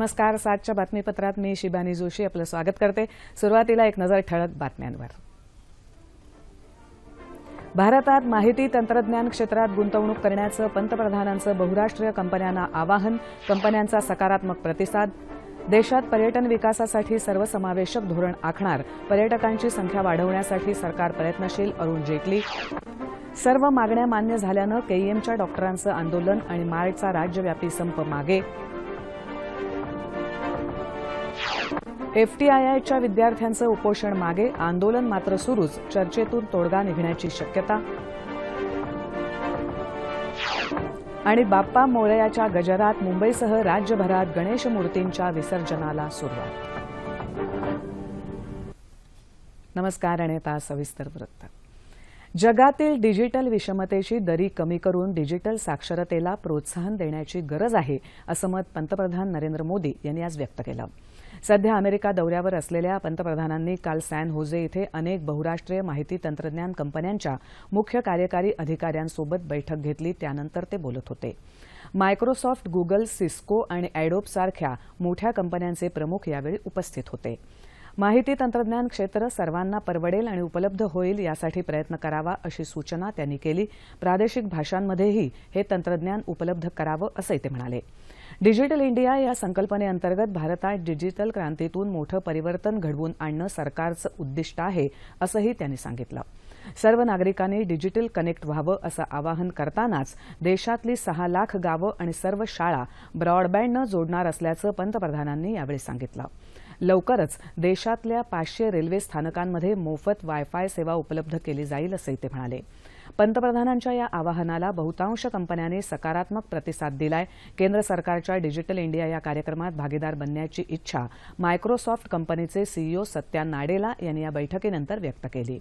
नमस्कार. सातच्या बातमीपत्रात मी शिबानी जोशी आपलं स्वागत करते. सुरुवातीला एक नजर ठळक बातम्यांवर. भारतात माहिती तंत्रज्ञान क्षेत्रात गुंतवणूक करण्याचं पंतप्रधानांचं बहुराष्ट्रीय कंपन्यांना आवाहन कंपन्यांचा सकारात्मक प्रतिसाद देशात पर्यटन विकासासाठी सर्वसमावेशक धोरण आखणार पर्यटकांची संख्या वाढवण्यासाठी सरकार प्रयत्नशील अरुण जेटली सर्व मागण्या मान्य झाल्यानं केईएमच्या डॉक्टरांचं आंदोलन आणि मार्चचा राज्यव्यापी संप मागे एफटीआयआयच्या विद्यार्थ्यांचं उपोषण मागे आंदोलन मात्र सुरूच चर्चेतून तोडगा निघण्याची शक्यता. आणि बाप्पा मोरयाच्या गजरात मुंबईसह राज्यभरात गणेश मूर्तींच्या विसर्जनाला सुरुवात. नमस्कार आणि आता सविस्तर वृत्त. जगातील डिजिटल विषमतेची दरी कमी करून डिजिटल साक्षरतेला प्रोत्साहन देण्याची गरज आहे असं मत पंतप्रधान नरेंद्र मोदी यांनी आज व्यक्त केलं. सध्या अमेरिका दौऱ्यावर असलेल्या पंतप्रधानांनी काल सॅन होजे इथे अनेक बहुराष्ट्रीय माहिती तंत्रज्ञान कंपन्यांच्या मुख्य कार्यकारी अधिकाऱ्यांसोबत बैठक घेतली त्यानंतर ते बोलत होते. मायक्रोसॉफ्ट गुगल सिस्को आणि अॅडोप सारख्या मोठ्या कंपन्यांचे प्रमुख यावेळी उपस्थित होते. माहिती तंत्रज्ञान क्षेत्र सर्वांना परवडेल आणि उपलब्ध होईल यासाठी प्रयत्न करावा अशी सूचना त्यांनी केली. प्रादेशिक भाषांमध्येही हे तंत्रज्ञान उपलब्ध करावं असंही ते म्हणाले. डिजिटल इंडिया या संकल्पनेअंतर्गत भारतात डिजिटल क्रांतीतून मोठं परिवर्तन घडवून आणणं सरकारचं उद्दिष्ट आहे असंही त्यांनी सांगितलं. सर्व नागरिकांनी डिजिटल कनेक्ट व्हावं असं आवाहन करतानाच देशातली सहा लाख गावं आणि सर्व शाळा ब्रॉडबँडनं जोडणार असल्याचं पंतप्रधानांनी यावेळी सांगितलं. लवकरच देशातल्या पाचशे रेल्वे स्थानकांमध्ये मोफत वायफाय सेवा उपलब्ध केली जाईल असंही ते म्हणाले. पंतप्रधानांच्या या आवाहनाला बहुतांश कंपन्यांनी सकारात्मक प्रतिसाद दिलाय. केंद्र सरकारच्या डिजिटल इंडिया या कार्यक्रमात भागीदार बनण्याची इच्छा मायक्रोसॉफ्ट कंपनीचे सीईओ सत्या नाडेला यांनी या बैठकीनंतर व्यक्त केली.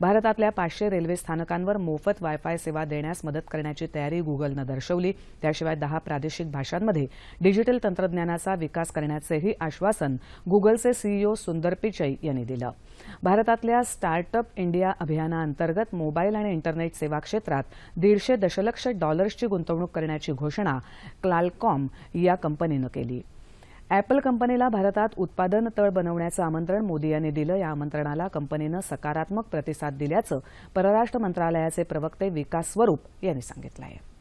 भारतातल्या पाचशे रेल्वे स्थानकांवर मोफत वायफाय सेवा देण्यास मदत करण्याची तयारी गुगलनं दर्शवली. त्याशिवाय दहा प्रादेशिक भाषांमध्ये डिजिटल तंत्रज्ञानाचा विकास करण्याचंही आश्वासन गुगलचे सीईओ सुंदर पिचई यांनी दिलं. भारतातल्या स्टार्टअप इंडिया अभियानाअंतर्गत मोबाईल आणि इंटरनेट सेवा क्षेत्रात दीडशे दशलक्ष डॉलर्सची गुंतवणूक करण्याची घोषणा क्लालकॉम या कंपनीनं केली. अॅपल कंपनीला भारतात उत्पादन तळ बनवण्याचं आमंत्रण मोदी यांनी दिलं. या आमंत्रणाला कंपनीनं सकारात्मक प्रतिसाद दिल्याचं परराष्ट्र मंत्रालयाचे प्रवक्ते विकास स्वरूप यांनी सांगितलं आहे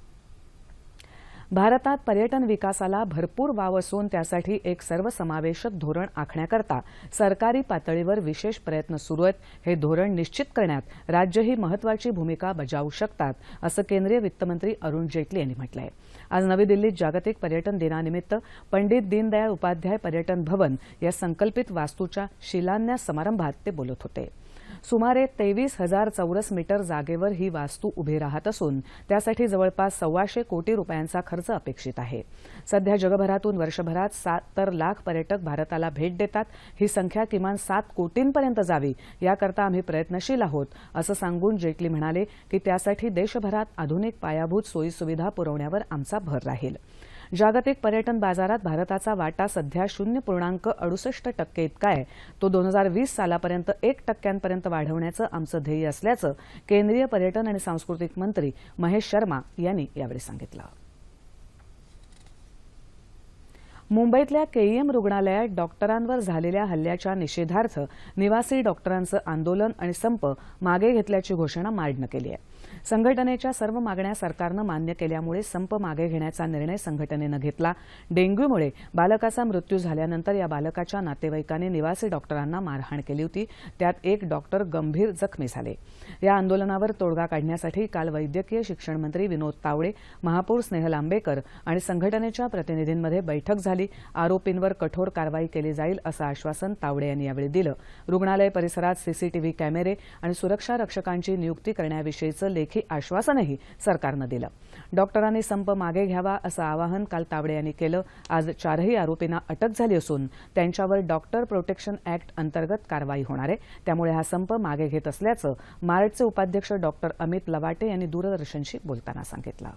भारतात पर्यटन विकासाला भरपूर वाव असून त्यासाठी एक सर्वसमावेशक धोरण आखण्याकरता सरकारी पातळीवर विशेष प्रयत्न सुरू आहेत. हे धोरण निश्चित करण्यात राज्यही महत्वाची भूमिका बजावू शकतात असं केंद्रीय वित्तमंत्री अरुण जेटली यांनी म्हटलं आहे आज नवी दिल्लीत जागतिक पर्यटन दिनानिमित्त पंडित दीनदयाळ उपाध्याय पर्यटन भवन या संकल्पित वास्तूच्या शिलान्यास समारंभात ते बोलत होते. सुमारे तेवीस हजार चौरस मीटर जागेवर ही वास्तू उभी राहत असून त्यासाठी जवळपास सव्वाशे कोटी रुपयांचा खर्च अपेक्षित आहे. सध्या जगभरातून वर्षभरात सत्तर लाख पर्यटक भारताला भेट देतात. ही संख्या किमान सात कोटींपर्यंत जावी याकरता आम्ही प्रयत्नशील आहोत असं सांगून जेटली म्हणाले की त्यासाठी देशभरात आधुनिक पायाभूत सोयीसुविधा पुरवण्यावर आमचा भर राहील. जागतिक पर्यटन बाजारात भारताचा वाटा सध्या शून्य पूर्णांक अडुसष्ट टक्के इतका आहे. तो दोन हजार वीस सालापर्यंत एक टक्क्यांपर्यंत वाढवण्याचं आमचं ध्येय असल्याचं केंद्रीय पर्यटन आणि सांस्कृतिक मंत्री महेश शर्मा यांनी यावेळी सांगितलं. मुंबईतल्या केईएम रुग्णालयात डॉक्टरांवर झालेल्या हल्ल्याच्या निषेधार्थ निवासी डॉक्टरांचं आंदोलन आणि संप मागे घेतल्याची घोषणा मार्डनं केली आहे. संघटनेच्या सर्व मागण्या सरकारनं मान्य केल्यामुळे संप मागे घेण्याचा निर्णय संघटनेनं घेतला. डेंग्यूमुळे बालकाचा मृत्यू झाल्यानंतर या बालकाच्या नातेवाईकांनी निवासी डॉक्टरांना मारहाण केली होती. त्यात एक डॉक्टर गंभीर जखमी झाले. या आंदोलनावर तोडगा काढण्यासाठी काल वैद्यकीय शिक्षण मंत्री विनोद तावडे महापौर स्नेहल आंबेकर आणि संघटनेच्या प्रतिनिधींमध्ये बैठक झाली. आरोपींवर कठोर कारवाई केली जाईल असं आश्वासन तावडे यांनी यावेळी दिलं. रुग्णालय परिसरात सीसीटीव्ही कॅमेरे आणि सुरक्षा रक्षकांची नियुक्ती करण्याविषयीचं लेखी आश्वासनही सरकारनं दिलं. डॉक्टरांनी संप मागे घ्यावा असं आवाहन काल तावडे यांनी केलं. आज चारही आरोपींना अटक झाली असून त्यांच्यावर डॉक्टर प्रोटेक्शन अॅक्ट अंतर्गत कारवाई होणार आहे. त्यामुळे हा संप मागे घेत असल्याचं मार्डचे उपाध्यक्ष डॉक्टर अमित लवाटे यांनी दूरदर्शनशी बोलताना सांगितलं.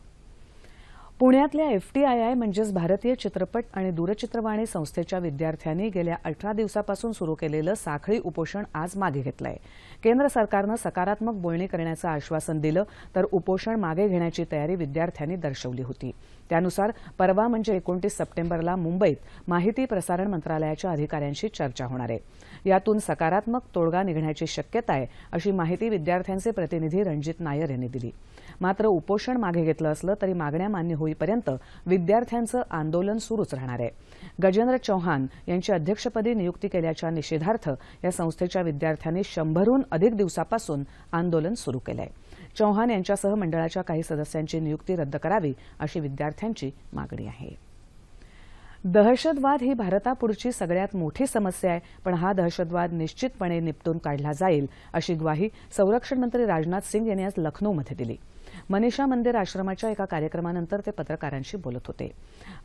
पुण्यातल्या एफटीआयआय म्हणजेच भारतीय चित्रपट आणि दूरचित्रवाणी संस्थेच्या विद्यार्थ्यांनी गेल्या अठरा दिवसापासून सुरू केलेलं साखळी उपोषण आज मागे घेतलं आहे केंद्र सरकारनं सकारात्मक बोलणी करण्याचं आश्वासन दिलं तर उपोषण मागे घेण्याची तयारी विद्यार्थ्यांनी दर्शवली होती. त्यानुसार परवा म्हणजे एकोणतीस सप्टेंबरला मुंबईत माहिती प्रसारण मंत्रालयाच्या अधिकाऱ्यांशी चर्चा होणार आहे. यातून सकारात्मक तोडगा निघण्याची शक्यता आहे अशी माहिती विद्यार्थ्यांचे प्रतिनिधी रणजित नायर यांनी दिली. मात्र उपोषण मागे घेतलं असलं तरी मागण्या मान्य होईपर्यंत विद्यार्थ्यांचं आंदोलन सुरूच राहणार आहे. गजेंद्र चौहान यांची अध्यक्षपदी नियुक्ती केल्याच्या निषेधार्थ या संस्थेच्या विद्यार्थ्यांनी शंभरहून अधिक दिवसापासून आंदोलन सुरू केलं आहे चौहान यांच्यासह मंडळाच्या काही सदस्यांची नियुक्ती रद्द करावी अशी विद्यार्थ्यांची मागणी आहे. दहशतवाद ही भारतापुढची सगळ्यात मोठी समस्या आहे पण हा दहशतवाद निश्चितपणे निपटून काढला जाईल अशी ग्वाही संरक्षण मंत्री राजनाथ सिंग यांनी आज लखनौमध्ये दिली. मनीषा मंदिर आश्रमाच्या एका कार्यक्रमानंतर ते पत्रकारांशी बोलत होते.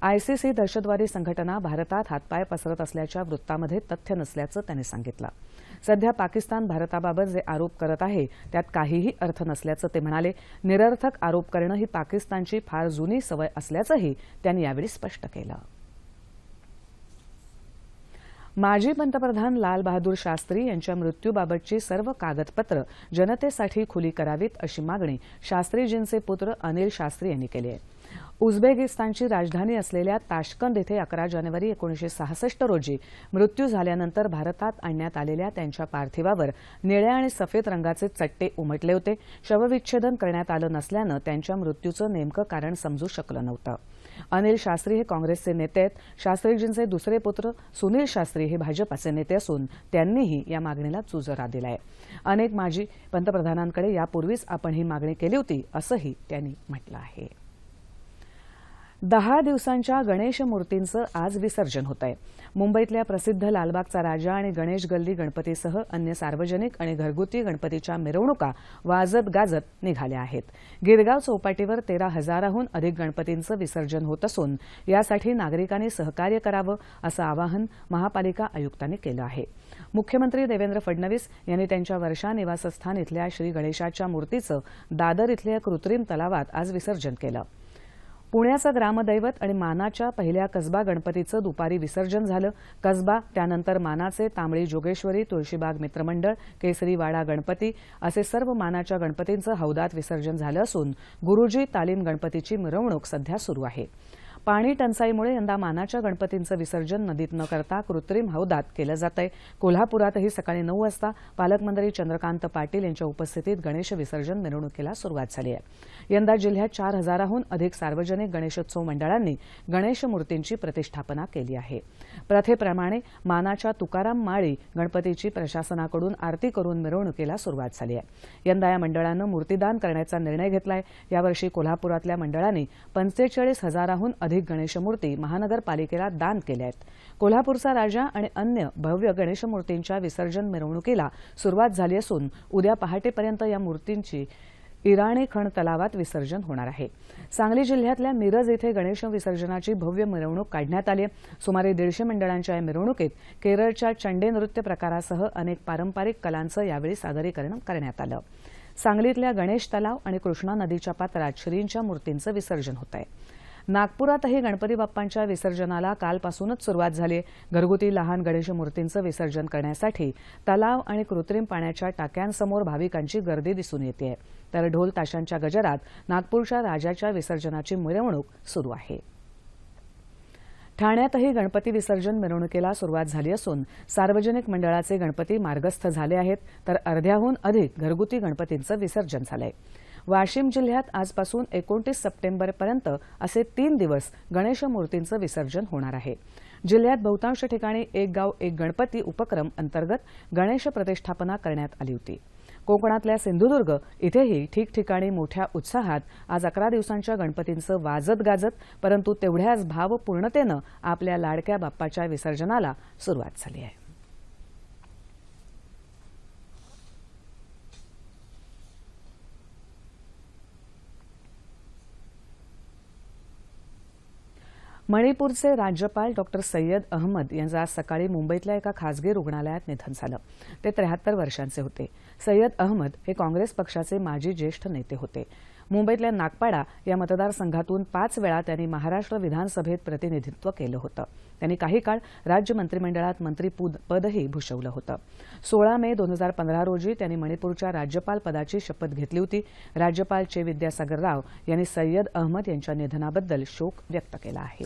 आयसीसी दहशतवादी संघटना भारतात हातपाय पसरत असल्याच्या वृत्तामध्ये तथ्य नसल्याचं त्यांनी सांगितलं. सध्या पाकिस्तान भारताबाबत जे आरोप करत आहे त्यात काहीही अर्थ नसल्याचं ते म्हणाले. निरर्थक आरोप करणं ही पाकिस्तानची फार जुनी सवय असल्याचंही त्यांनी यावेळी स्पष्ट केलं. माजी पंतप्रधान लालबहादूर शास्त्री यांच्या मृत्यूबाबतची सर्व कागदपत्र जनतेसाठी खुली करावीत अशी मागणी शास्त्रीजींचे पुत्र अनिल शास्त्री यांनी केली आहे. उझबेकिस्तानची राजधानी असलेल्या ताशकंद इथे अकरा जानेवारी एकोणीशे सहासष्ट रोजी मृत्यू झाल्यानंतर भारतात आणण्यात आलेल्या त्यांच्या पार्थिवावर निळ्या आणि सफेद रंगाचे चट्टे उमटले होते. शवविच्छेदन करण्यात आलं नसल्यानं त्यांच्या मृत्यूचं नेमकं कारण समजू शकलं नव्हतं. अनिल शास्त्री हे काँग्रेसचे नेते आहेत. शास्त्रीजींचे दुसरे पुत्र सुनील शास्त्री हे भाजपाचे नेते असून त्यांनीही या मागणीला चुजरा दिला आहे अनेक माजी पंतप्रधानांकडे यापूर्वीच आपण ही मागणी केली होती असंही त्यांनी म्हटलं आहे. दहा दिवसांच्या गणेश मूर्तींचं आज विसर्जन होत आहे मुंबईतल्या प्रसिद्ध लालबागचा राजा आणि गणेश गल्ली गणपतीसह अन्य सार्वजनिक आणि घरगुती गणपतीच्या मिरवणुका वाजत गाजत निघाल्या आहेत. गिरगाव चौपाटीवर तेरा हजाराहून अधिक गणपतींचं विसर्जन होत असून यासाठी नागरिकांनी सहकार्य करावं असं आवाहन महापालिका आयुक्तांनी केलं आहे. मुख्यमंत्री देवेंद्र फडणवीस यांनी त्यांच्या वर्षा निवासस्थान इथल्या श्री गणेशाच्या मूर्तीचं दादर इथल्या कृत्रिम तलावात आज विसर्जन केलं. पुण्याचं ग्रामदैवत आणि मानाच्या पहिल्या कसबा गणपतीचं दुपारी विसर्जन झालं. कसबा त्यानंतर मानाचे तांबळी जोगेश्वरी तुळशीबाग मित्रमंडळ केसरीवाडा गणपती असे सर्व मानाच्या गणपतींचं हौदात विसर्जन झालं असून गुरुजी तालीम गणपतीची मिरवणूक सध्या सुरू आहे. पाणी टंचाईमुळे यंदा मानाच्या गणपतींचं विसर्जन नदीत न करता कृत्रिम हौदात केलं जात आहे कोल्हापुरातही सकाळी नऊ वाजता पालकमंत्री चंद्रकांत पाटील यांच्या उपस्थितीत गणेश विसर्जन मिरवणुकीला सुरुवात झाली आहे. यंदा जिल्ह्यात चार हजाराहून अधिक सार्वजनिक गणेशोत्सव मंडळांनी गणेश मूर्तींची प्रतिष्ठापना केली आहे. प्रथेप्रमाणे मानाच्या तुकाराम माळी गणपतीची प्रशासनाकडून आरती करून मिरवणुकीला सुरुवात झाली आहे. यंदा या मंडळानं मूर्तीदान करण्याचा निर्णय घेतलाय. यावर्षी कोल्हापुरातल्या मंडळांनी पंचेचाळीस हजाराहून अधिक गणेशमूर्ती महानगरपालिकेला दान केल्या आहेत. कोल्हापूरचा राजा आणि अन्य भव्य गणेशमूर्तींच्या विसर्जन मिरवणुकीला सुरुवात झाली असून उद्या पहाटेपर्यंत या मूर्तींची इराणी खण तलावात विसर्जन होणार आहे. सांगली जिल्ह्यातल्या मिरज इथे गणेश विसर्जनाची भव्य मिरवणूक काढण्यात आली सुमारे दीडशे मंडळांच्या या मिरवणुकीत केरळच्या चंडे नृत्य प्रकारासह अनेक पारंपरिक कलांचं यावेळी सादरीकरण करण्यात आलं. सांगलीतल्या गणेश तलाव आणि कृष्णा नदीच्या पात्रात श्रींच्या मूर्तींचं विसर्जन होत आहे नागपुरातही गणपती बाप्पांच्या विसर्जनाला कालपासूनच सुरुवात झाली घरगुती लहान गणेश मूर्तींचं विसर्जन करण्यासाठी तलाव आणि कृत्रिम पाण्याच्या टाक्यांसमोर भाविकांची गर्दी दिसून येते तर ढोल ताशांच्या गजरात नागपूरच्या राजाच्या विसर्जनाची मिरवणूक सुरू आहे. ठाण्यातही गणपती विसर्जन मिरवणुकीला सुरुवात झाली असून सार्वजनिक मंडळाचे गणपती मार्गस्थ झाले आहेत तर अर्ध्याहून अधिक घरगुती गणपतींचं विसर्जन झालं आहे वाशिम जिल्ह्यात आजपासून एकोणतीस सप्टेंबरपर्यंत असे तीन दिवस गणेश मूर्तींचं विसर्जन होणार आहे. जिल्ह्यात बहुतांश ठिकाणी एक गाव एक गणपती उपक्रम अंतर्गत गणेश प्रतिष्ठापना करण्यात आली होती. कोकणातल्या सिंधुदुर्ग इथेही ठिकठिकाणी मोठ्या उत्साहात आज अकरा दिवसांच्या गणपतींचं वाजत गाजत परंतु तेवढ्याच भावपूर्णतेनं आपल्या लाडक्या बाप्पाच्या विसर्जनाला सुरुवात झाली आहे. मणिपूरचे राज्यपाल डॉक्टर सय्यद अहमद यांचं आज सकाळी मुंबईतल्या एका खासगी रुग्णालयात निधन झालं. ते त्र्याहत्तर वर्षांचे होते. सय्यद अहमद हे काँग्रेस पक्षाचे माजी ज्येष्ठ नेते होते. मुंबईतल्या नागपाडा या मतदारसंघातून पाच वेळा त्यांनी महाराष्ट्र विधानसभेत प्रतिनिधित्व केलं होतं. त्यांनी काही काळ राज्य मंत्रिमंडळात मंत्रीपद पदही भूषवलं होतं. सोळा मे दोन हजार पंधरा रोजी त्यांनी मणिपूरच्या राज्यपाल पदाची शपथ घेतली होती. राज्यपाल चे विद्यासागर राव यांनी सय्यद अहमद यांच्या निधनाबद्दल शोक व्यक्त केला आहे.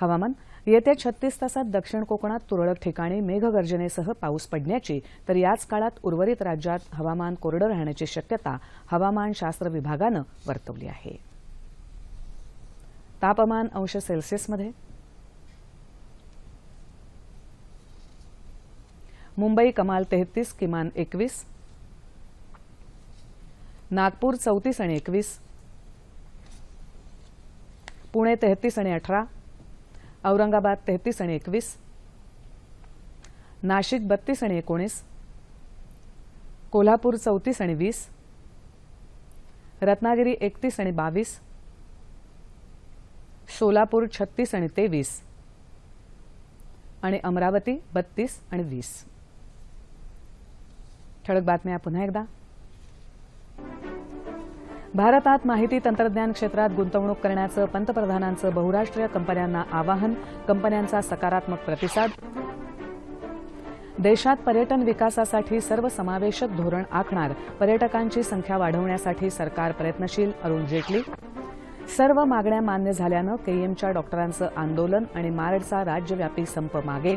हवामान येत्या छत्तीस तासात दक्षिण कोकणात तुरळक ठिकाणी मेघगर्जनेसह पाऊस पडण्याची तर याच काळात उर्वरित राज्यात हवामान कोरडं राहण्याची शक्यता हवामानशास्त्र विभागानं वर्तवली आहे. तापमान अंश सेल्सिअसमध्ये. मुंबई कमाल तेहतीस किमान एकवीस. नागपूर चौतीस आणि एकवीस. पुणे तेहतीस आणि अठरा. औरंगाबाद तेहतीस आणि एकवीस. नाशिक बत्तीस आणि एकोणीस. कोल्हापूर चौतीस आणि वीस. रत्नागिरी एकतीस आणि बावीस. सोलापूर छत्तीस आणि तेवीस. आणि अमरावती बत्तीस आणि वीस. ठळक बातम्या पुन्हा एकदा. भारतात माहिती तंत्रज्ञान क्षेत्रात गुंतवणूक करण्याचं पंतप्रधानांचं बहुराष्ट्रीय कंपन्यांना आवाहन कंपन्यांचा सकारात्मक प्रतिसाद. देशात पर्यटन विकासासाठी सर्वसमावेशक धोरण आखणार पर्यटकांची संख्या वाढवण्यासाठी सरकार प्रयत्नशील अरुण जेटली. सर्व मागण्या मान्य झाल्यानं केईएमच्या डॉक्टरांचं आंदोलन आणि मार्डचा राज्यव्यापी संप मागे.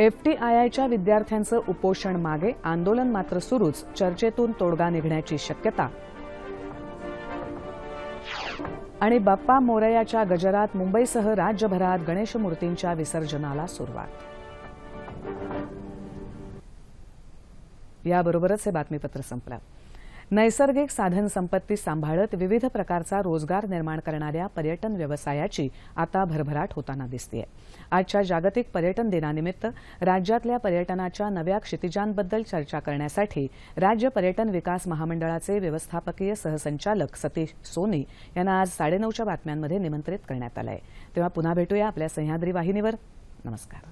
एफटीआयआयच्या विद्यार्थ्यांचं उपोषण मागे आंदोलन मात्र सुरूच चर्चेतून तोडगा निघण्याची शक्यता. आणि बाप्पा मोरयाच्या गजरात मुंबईसह राज्यभरात गणेशमूर्तींच्या विसर्जनाला सुरुवात. याबरोबरच हे बातमीपत्र संपलं. नैसर्गिक साधन संपत्ती सांभाळत विविध प्रकारचा रोजगार निर्माण करणाऱ्या पर्यटन व्यवसायाची आता भरभराट होताना दिसतीय. आजच्या जागतिक पर्यटन दिनानिमित्त राज्यातल्या पर्यटनाच्या नव्या क्षितिजांबद्दल चर्चा करण्यासाठी राज्य पर्यटन विकास महामंडळाचे व्यवस्थापकीय सहसंचालक सतीश सोनी यांना आज साडेनऊच्या बातम्यांमध्ये निमंत्रित करण्यात आलं आहे तेव्हा पुन्हा भेटूया आपल्या सह्याद्री वाहिनीवर. नमस्कार.